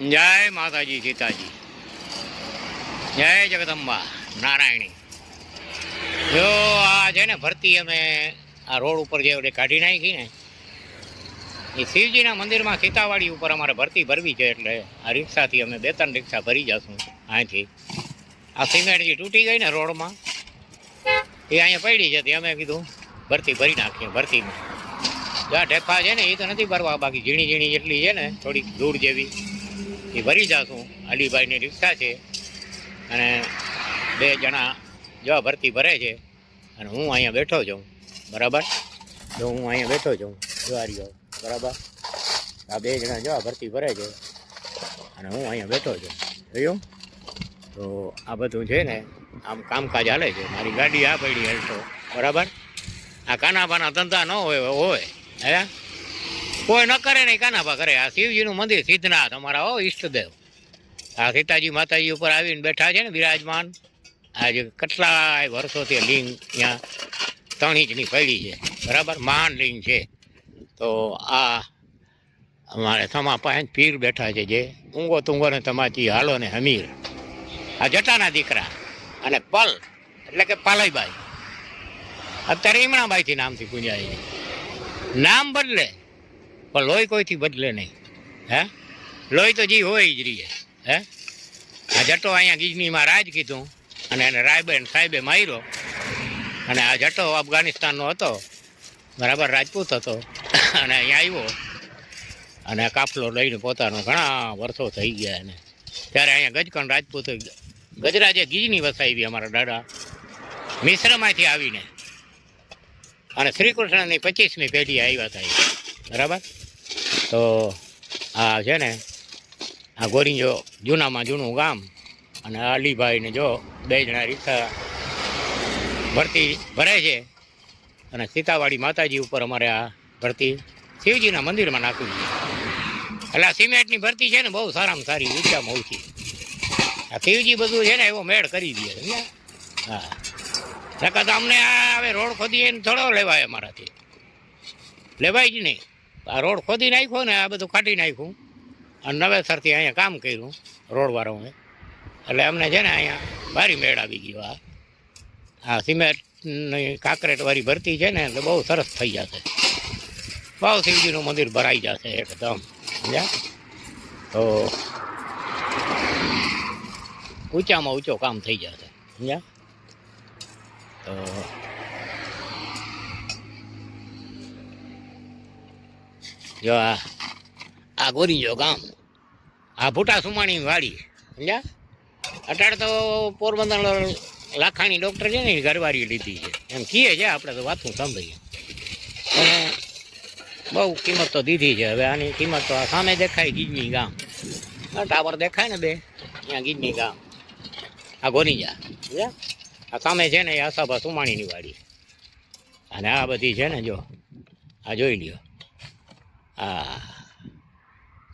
જય માતાજી, સીતાજી. જય જગદંબા, નારાયણી. જો આ છે ને ભરતી અમે આ રોડ ઉપર જે કાઢી નાખી ને, એ શિવજીના મંદિરમાં સીતાવાડી ઉપર અમારે ભરતી ભરવી છે એટલે આ રિક્ષાથી અમે બે ત્રણ રિક્ષા ભરી જશું અહીંથી. આ સિમેન્ટ જે તૂટી ગઈ ને રોડમાં. એ અહીંયા પડી છે, તે અમે કીધું ભરતી ભરી નાખીએ, ભરતીમાં. જ્યાં ઢેફા છે ને, એ તો નથી ભરવા, બાકી ઝીણી ઝીણી જેટલી છે ને, થોડીક દૂર જેવી. એ ભરી જાશું. અલીભાઈની રિક્ષા છે. અને બે જણા જો ભરતી ભરે છે. અને હું અહીંયા બેઠો છું. બરાબર? જો હું અહીંયા બેઠો છું. જો બરાબર? આ બે જણા જવા ભરતી ભરે છે. અને હું અહીંયા બેઠો છું. જોયું? તો આ બધું છે ને, આમ કામકાજ હાલે છે. મારી ગાડી આ પડી હેલતો. બરાબર? આ કાના પાના ધંધા ન હોય હોય. હે? કોઈ ન કરે નહીં કાનાબા કરે? આ શિવજીનું મંદિર સિદ્ધનાથ અમારા, હો, ઈષ્ટદેવ. આ સીતાજી માતાજી ઉપર આવીને બેઠા છે ને બિરાજમાન. આજે કેટલાય વર્ષોથી લિંગ ત્યાં ત્રણ ઇંચની પડી છે. બરાબર? મહાન લિંગ છે. તો આ અમારે તમા પાસે પીર બેઠા છે જે. ઊંઘો તુંગો ને તમાચી હાલો ને હમીર. આ જટાના દીકરા અને પલ, એટલે કે પાલયબાઈ. અત્યારે ઈમણાબાઈથી નામથી પૂંજાય નામ બદલે. પણ લોહી કોઈથી બદલે નહીં. હે? લોહી તો જી હોય જ રહીએ હે? આ જટો અહીંયા ગીજનીમાં રાજ કીધું અને એને રાયબેન સાહેબે માર્યો અને આ જટો અફઘાનિસ્તાનનો હતો. બરાબર, રાજપૂત હતો. અને અહીંયા આવ્યો. અને કાફલો લઈને પોતાનો ઘણા વર્ષો થઈ ગયા એને. ત્યારે અહીંયા ગજકણ રાજપૂત ગજરાજે ગીજની વસાવી અમારા દાદા. મિશ્રમાંથી આવીને. અને શ્રી કૃષ્ણની પચીસમી પેઢી આવ્યા હતા બરાબર? તો આ છે ને, આ ગોરીજો જૂનામાં જૂનું ગામ અને અલીભાઈને જો બે જણા રિક્ષા ભરતી ભરે છે અને સીતાવાડી માતાજી ઉપર અમારે આ ભરતી શિવજીના મંદિરમાં નાખવી છે. એટલે આ સિમેન્ટની ભરતી છે ને બહુ સારામાં સારી ઊંચામાં ઊંચી. આ શિવજી બધું છે ને એવો મેળ કરી દે હા. નકા તો અમને આ હવે રોડ ખોદીએ થોડો લેવાય અમારાથી. લેવાય જ નહીં. આ રોડ ખોદી નાખ્યો ને આ બધું કાઢી નાખ્યું. અને નવેસરથી અહીંયા કામ કર્યું રોડવાળાઓએ. એટલે અમને છે ને અહીંયા ભારી મેળ આવી ગયો આ. આ સિમેન્ટની કાંકરેટવાળી ભરતી છે ને એટલે બહુ સરસ થઈ જશે. બહુ શિવજીનું મંદિર ભરાઈ જશે એકદમ. સમજ્યા? તો ઊંચામાં ઊંચો કામ થઈ જશે. સમજ્યા? તો જો આ આ ગોરીજો ગામ. આ ભૂટા સુમાણી વાડી, સમજ્યા? અટાણે તો પોરબંદર લાખાણી ડૉક્ટર છે ને ઘરવાળી લીધી છે. એમ કીએ છે, આપણે તો વાતું સાંભળીએ. અને બહુ કિંમત તો દીધી છે. હવે આની કિંમત તો આ સામે દેખાય ગીજની ગામ. ટાવર દેખાય ને બે, ત્યાં ગીજની ગામ. આ ગોરીજા સમજ્યા? આ સામે છે ને, એ આશાભા સુમાણીની વાડી. અને આ બધી છે ને, જો, આ જોઈ લ્યો. આ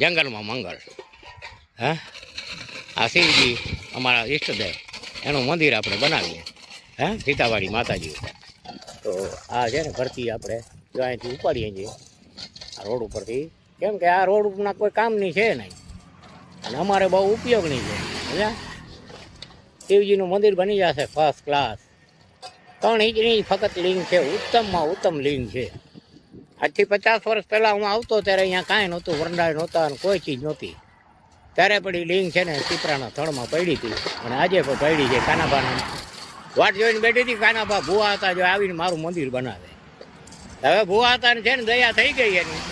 જંગલમાં મંગળ. હા? આ શિવજી અમારા ઈષ્ટદેવ. એનું મંદિર આપણે બનાવીએ. હા? સીતાવાડી માતાજી તો આ છે ને ભરતી આપણે જો અહીંથી ઉપાડીએ છીએ. આ રોડ ઉપરથી. કેમ કે આ રોડ ઉપરના કોઈ કામની છે નહીં. અને અમારે બહુ ઉપયોગની છે. સમજ્યા? શિવજીનું મંદિર બની જશે ફર્સ્ટ ક્લાસ ત્રણ ઇંચની ફક્ત લિંગ છે. ઉત્તમમાં ઉત્તમ લિંગ છે. આજથી પચાસ વર્ષ પહેલાં હું આવતો ત્યારે અહીંયા કાંઈ નહોતું, વરંડાળ નહોતા અને કોઈ ચીજ નહોતી. ત્યારે પડી લિંગ છે ને પીપરાના થળમાં પડી હતી અને આજે પણ પડી છે કાનાબાના વાટ જોઈને બેઠી હતી કાનાબા ભૂવા હતા જો આવીને મારું મંદિર બનાવે. હવે ભૂવા હતા છે ને દયા થઈ ગઈ એની.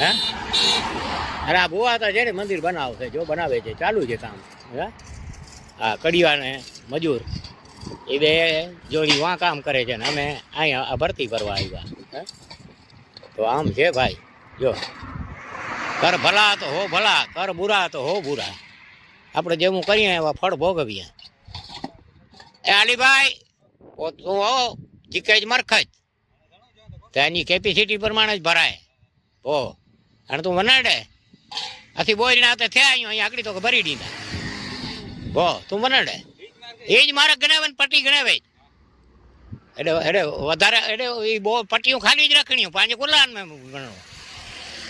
હા? અરે આ ભૂવા હતા છે ને મંદિર બનાવશે, જો બનાવે છે, ચાલુ છે કામ. હા? આ કડિયાને મજૂર, એ બે જોડી વાં કામ કરે છે ને અમે અહીંયા ભરતી ભરવા આવ્યા. હે? તો આમ છે ભાઈ, જો. કર ભલા તો હો ભલા, કર બુરા તો હો બુરા. આપણે જેવું કરીએ એવા ફળ ભોગવીએ. એ અલીભાઈ તું હો ચીકેજ મરખજ. તો એની કેપેસિટી પ્રમાણે જ ભરાય. ઓ અને તું વનાડે. આથી બોરીને હાથે થયા અહીંયા અહીંયા આકડી તો ભરી દીધા. બો તું વનાડે. એ જ મારે ગણાવે પટ્ટી ગણાવે. એટલે એટલે વધારે, એટલે એ બહુ પટ્ટીઓ ખાલી જ રાખણી પાંચ કુલાન મેં ગણો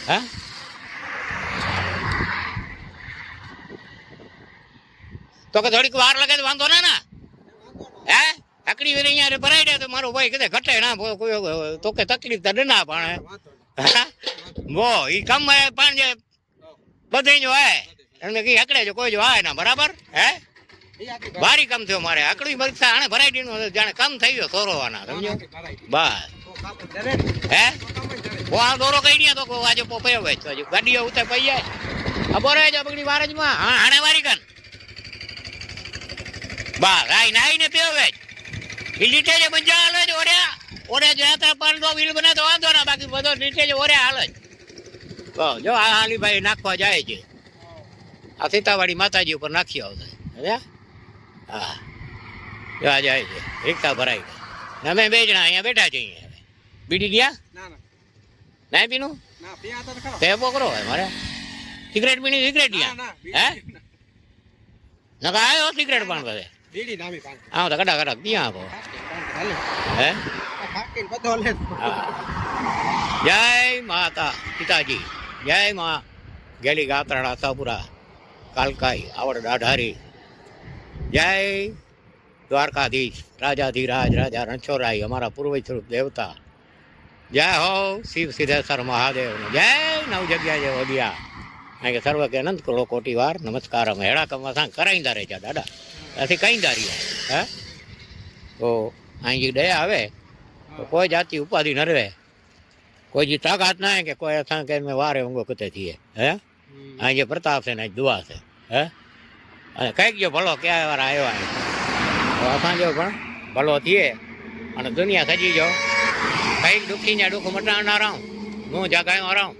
હા? તો કે થોડીક વાર લાગે તો વાંધો ના ના. હે? આકડી વેરી અહીંયા ભરાઈ દે તો મારો ભાઈ કદે ઘટે ના કોઈ- તો કે તકલીફ તો ના પણ બો વો ઈ કામ પણ જે બધે જો હે. એમને કઈ હકડે જો કોઈ જો આય ના, બરાબર? હે? ભારી કામ થયો મારે. આકડી પરીક્ષા આને ભરાઈ દીધું જાણે કામ થઈ ગયો સોરવાના સમજો બસ. હે? ઓ આ દોરો કઈ નહીં તો આજે પોપયો વેચ તો હજુ. ગાડીઓ ઉતે પઈ જાય. આ બોરે જો બગડી વારજમાં. હા હાણે વારી કન. બસ રાઈ નાઈ ને પીઓ વેચ. લીટે જે મજા હાલે જ ઓર્યા ઓરે જાતા પણ તો વિલ બને તો વાંધો ના, બાકી બધો લીટે જ ઓરે હાલે જ. જો આ હાલીભાઈ નાખવા જાય છે. આ સીતાવાડી માતાજી ઉપર નાખી આવતા હવે હા. જો આ જાય છે રિક્ષા ભરાઈ ગઈ અમે બે જણા અહીંયા બેઠા છીએ. બીડી ગયા? ના પીનું? ના પીયા તો બોકરો હોય મારે. સિગરેટ પીની સિગરેટ ગયા હે? નકા આવ્યો સિગરેટ પણ કરે બીડી નામી પાણી આમ તો કડા કડા પીયા આપો હે? બધો હા. જય માતા પિતાજી. જય મા ગેલી ગાત્રાળા સાપુરા કાલકાઈ આવડ દાઢારી. જય દ્વારકાધીશ રાજાધીરાજ રાજા રણછોડરાય અમારા પૂર્વ સ્વરૂપ દેવતા. જય હો શિવ સિદ્ધેશ્વર મહાદેવ. જય નવ જગ્યા જે ઓડિયા કારણ કે સર્વ કે અનંત કરોડો કોટી વાર નમસ્કાર અમે હેડા કમવા સાંગ કરાઈંદા રહે છે દાદા. ત્યાંથી કઈંદા રહ્યા હે? તો અહીં જે દયા આવે તો કોઈ જાતિ ઉપાધિ ન રહે. કોઈ જે તાકાત ના કે કોઈ અસાં કે મેં વારે ઊંઘો કતે થઈએ. હે? અહીં જે પ્રતાપ છે ને અહીં દુઆ છે. હે? અને કંઈક જો ભલો? ક્યાં વાર આવ્યો અસાં જો પણ ભલો થઈએ અને દુનિયા સજી જો કંઈક દુઃખીને દુઃખ મટાવનાર આવું. હું જગાયો રાઉં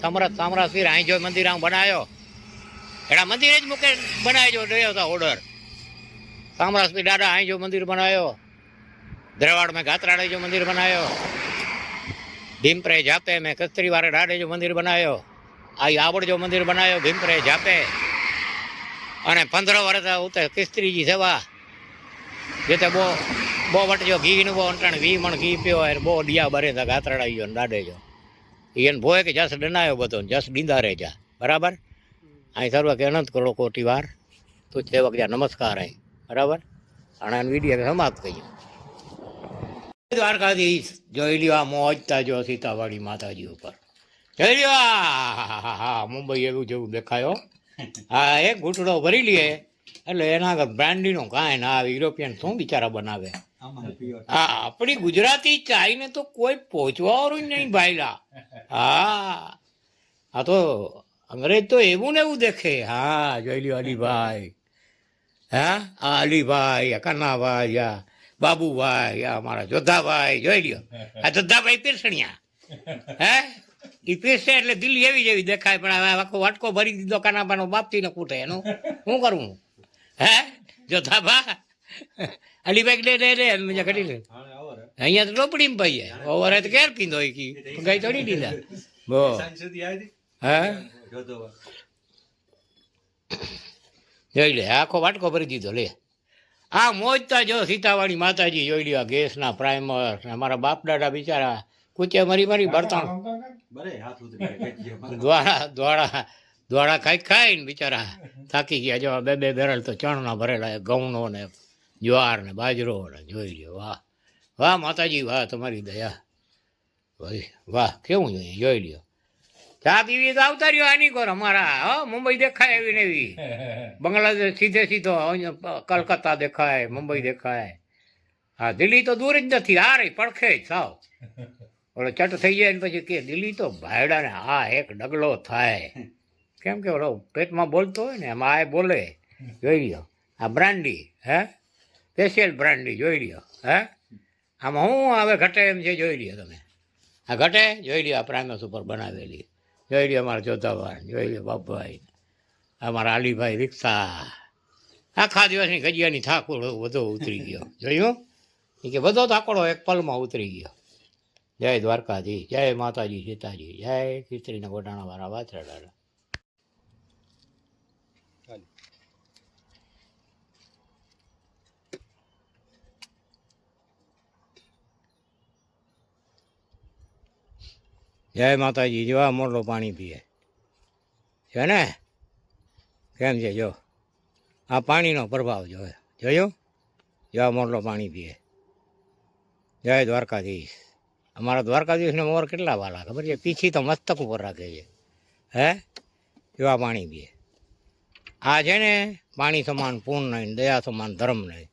સમરથ સામરાસવીર અહીં જો મંદિર આમ બનાવ્યો એડા મંદિરે જ મૂકે બનાવ્યો રહ્યો હતો ઓર્ડર. સામરાસવીર દાદા અહીં જો મંદિર બનાવ્યો ધ્રેવાડ મેં ગાત્રાડે જો મંદિર બનાવ્યો ભીમપરે જાપે મેં કસ્તરીવારે દાડે જો મંદિર બનાવ્યો આ આવડ જો મંદિર બનાવ્યો ભીમપરે જાપે. અને પંદર વર્ષ ઉતે કિસ્ત્રીજી સેવા. જેતે બહુ બહુ વટજો, ઘીનું બહુ અંટાણ, ઘી મણ, ઘી પીયો એ બહુ ડિયા બરે તા ગાત્રાડા ગયો ને દાડે જો એને ભોય કે જસ ડનાયો બધો જસ ડીંદા રે જા. બરાબર? અહીં સર્વ કે અનંત કરોડો કોટી વાર. તું સેવક જા, નમસ્કાર અહીં બરાબર? અને આ વીડિયો સમાપ્ત કર્યો દ્વારકાધીશ, જોઈ લ્યો આ મોજતા જો સીતાવાડી માતાજી ઉપર. જોઈ લ્યો મુંબઈ એવું જેવું દેખાયો હા એક ઘૂંટડો ભરી લઈએ એટલે એના આગળ બ્રાન્ડીનો કાંઈ ના આવે યુરોપિયન શું બિચારા બનાવે? હા આપણી ગુજરાતી ચાઈને તો કોઈ પહોંચવાવાળું જ નહીં ભાઈલા. હા. આ તો અંગ્રેજ તો એવું ને એવું દેખે. હા જોઈ લ્યો અલીભાઈ હા આ અલીભાઈ આ કન્નાભાઈ આ બાબુભાઈ આ અમારા જોધાભાઈ જોઈ લ્યો. આ જોધાભાઈ પીરસણિયા. હે? એ પીસે એટલે દિલ્હી એવી જેવી દેખાય પણ હવે આખો વાટકો ભરી દીધો કાનાબાનો બાપથી ને કૂટે એનું. શું કરવું હે? જોધાભા અલીભાઈ દે દે દે મજા કરી લે અહીંયા તો ટોપડીમાં પાઈએ ઓવર તો કેર પીંદો હોય કી? ગઈ થોડી દીધા. બો. હે? જોઈ લે આખો વાટકો ભરી દીધો લે. આ મોજતા જો સીતાવાળી માતાજી જોઈ લ્યો ગેસના પ્રાઇમર અમારા બાપ દાદા બિચારા કૂચે મરી મરી બળતણ દ્વાડા દ્વાડા દ્વાડા ખાઈ ખાઈને બિચારા થાકી ગયા. જો આ બે બે બેરલ તો ચણના ભરેલા ઘઉંનો ને જ્વાર ને બાજરો ને જોઈ લ્યો વાહ. વાહ માતાજી વાહ તમારી દયા. ભાઈ વાહ કેવું જોઈએ જોઈ લ્યો. ચા પીવી તો આવતા રહ્યો આની કોર અમારા હો મુંબઈ દેખાય એવી ને એવી. બાંગ્લાદેશ સીધે સીધો અહીંયા કલકત્તા દેખાય મુંબઈ દેખાય. હા દિલ્હી તો દૂર જ નથી આ રહી પડખે જ સાવ. ઓલો ચટ થઈ જાય ને પછી કે દિલ્હી તો ભાયડાને આ એક ડગલો થાય. કેમ કે ઓલો પેટમાં બોલતો હોય ને એમાં આ બોલે જોઈ લ્યો. આ બ્રાન્ડી હે? સ્પેશિયલ બ્રાન્ડી જોઈ લ્યો હે? આમાં હું હવે ઘટે એમ છે જોઈ લ્યો તમે. આ ઘટે જોઈ લ્યો આ પ્રાઇમસ ઉપર બનાવેલી. જોઈ લ્યો અમારા જોધાભાઈ જોઈ લ્યો બાપભાઈ અમારા અલીભાઈ રિક્ષા. આખા દિવસની ગજિયાની થાકોડો બધો ઉતરી ગયો. જોયું? કે બધો થાકોડો એક પલમાં ઉતરી ગયો. જય દ્વારકાજી જય માતાજી, સીતાજી, જય ખીચડીના ગોટાણા વાળા વાછરા જય માતાજી, જો આ મોટો પાણી પીએ. છે ને? કેમ છે, જો? આ પાણીનો પ્રભાવ જોયો. જોયું? જેવા મોરલો પાણી પીએ. જય દ્વારકાધીશ. અમારા દ્વારકાધીશને મોર કેટલા વાલા ખબર છે? પીછી તો મસ્તક ઉપર રાખે છે. હે? એવા પાણી પીએ આ છે ને પાણી સમાન પૂર્ણ નહીં દયા સમાન ધર્મ નહીં.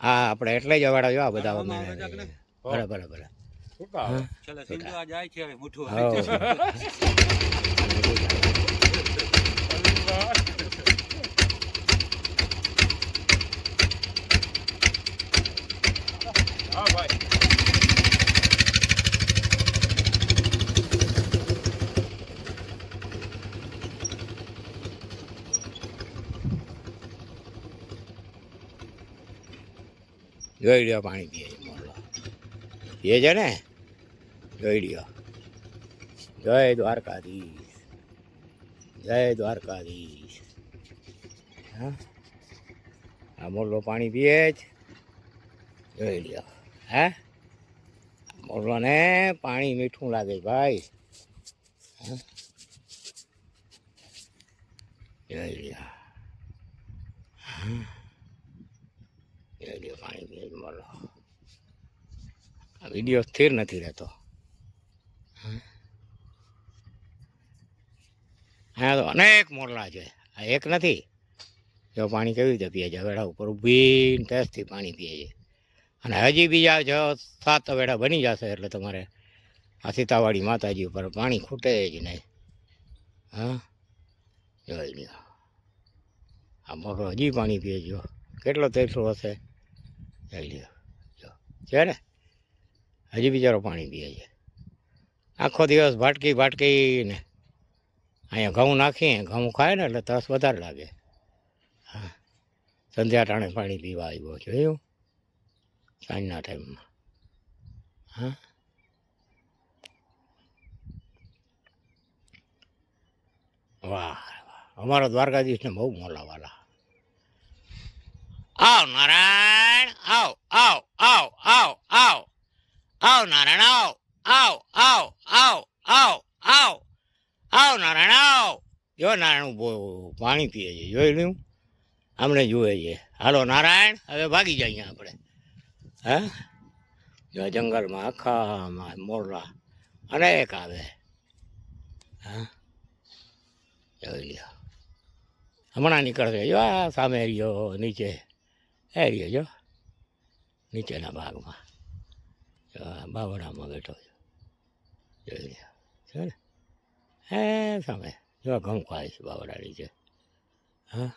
હા આપણે એટલે જ અવાડા જોવા બધા ભલે ભલે ભલે. જાય છે હવે મોઢું હઉ. હા ભાઈ જોઈ પાણી પીએ પીએ છે ને? જોઈ લ્યો. જય દ્વારકાધીશ. જય દ્વારકાધીશ. હા? આ મોરલો પાણી પીએ જ જોઈ લ્યો. હે? મોરલોને પાણી મીઠું લાગે છે ભાઈ? જોઈ લ્યો. હા? મોરલો આ વીડિયો સ્થિર નથી રહેતો. હા. તો અનેક મોરલા છે. આ એક નથી. જો પાણી કેવી રીતે પીએ છે? વેડા ઉપર ઊભીને ટેસ્ટથી પાણી પીએ છે. અને હજી બીજા છ, સાત વેડા બની જશે એટલે તમારે આ સીતાવાડી માતાજી ઉપર પાણી ખૂટે જ નહીં. હા? જોઈ લ્યો. આ મોરો હજી પાણી પીએ જો કેટલો તેરસો હશે? જોઈ લીધો જો. છે ને? હજી બિચારો પાણી પીએ છે. આખો દિવસ ભાટકી ભાટકી ને અહીંયા ઘઉં નાખીએ, ઘઉં ખાય ને એટલે તરસ વધારે લાગે. હા. સંધ્યા ટાણે પાણી પીવા આવ્યો જોયું સાંજના ટાઈમમાં. હા? વાહ વાહ. અમારા દ્વારકાધીશને બહુ મોલાવાલા. આવ નારાયણ! આવ આવ આવ આવ આવ આવ નારાયણ આવ આવ આવ આવ આવ આવ આવ નારાયણ આવ જો નારાયણ ઊભો પાણી પીએ છે જોઈ લ્યું અમને જુએ છે હાલો નારાયણ હવે ભાગી જાય આપણે હે જો જંગલમાં આખામાં મોરલા અનેક આવે હા જોઈ લ્યો હમણાં નીકળશે જો આ સામે રહ્યો નીચે એ રહ્યો જો નીચેના ભાગમાં. બાવડામાં બેઠો છું. જોઈ લે છે ને? હે સામે. જો ઘઉં ખાય છે બાવડા નીચે હા?